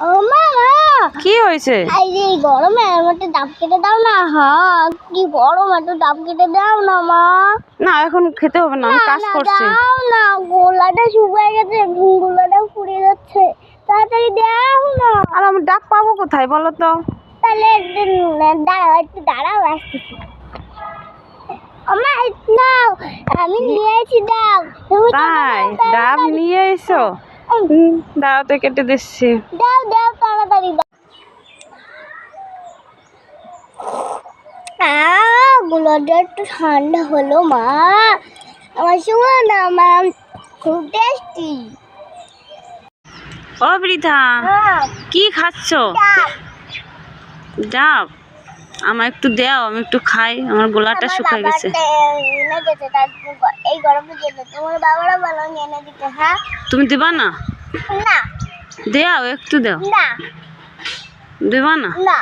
ও কি হয়েছে? এই গরমে আমার ডাব কেটে দাও না হ্যাঁ কি গরম একটু ডাব কেটে দাও না মা। না এখন খেতে হবে না আমি কাজ না, করছি। দাও না গোলাটা শুকিয়ে গেছে গোলাটা ফুরিয়ে যাচ্ছে তাড়াতাড়ি দাও না। আর আমি ডাক পাবো কোথায় বলো তো? তাহলে একটু দাঁড়াও একটু দাঁড়াও আসতেছি। আমার নাও আমি নিয়ে তুমি কেটে তাই ডাব নিয়ে এসো। দাঁড়াতে কেটে দিচ্ছি। দাও দাও তাড়াতাড়ি দাও। গুলোটা একটু ঠান্ডা হলো মা। আমার শুনো না আমার খুব টেস্টি ও বৃথা কি খাচ্ছ? ডাব? আমার একটু দাও আমি একটু খাই আমার গোলাটা শুকিয়ে গেছে। এনে দিতে তার এই গরমে তোমার বাবারা বলো এনে দিতে হ্যাঁ? তুমি দিবা না? না। দেও একটু দাও। না। দিবা না? না।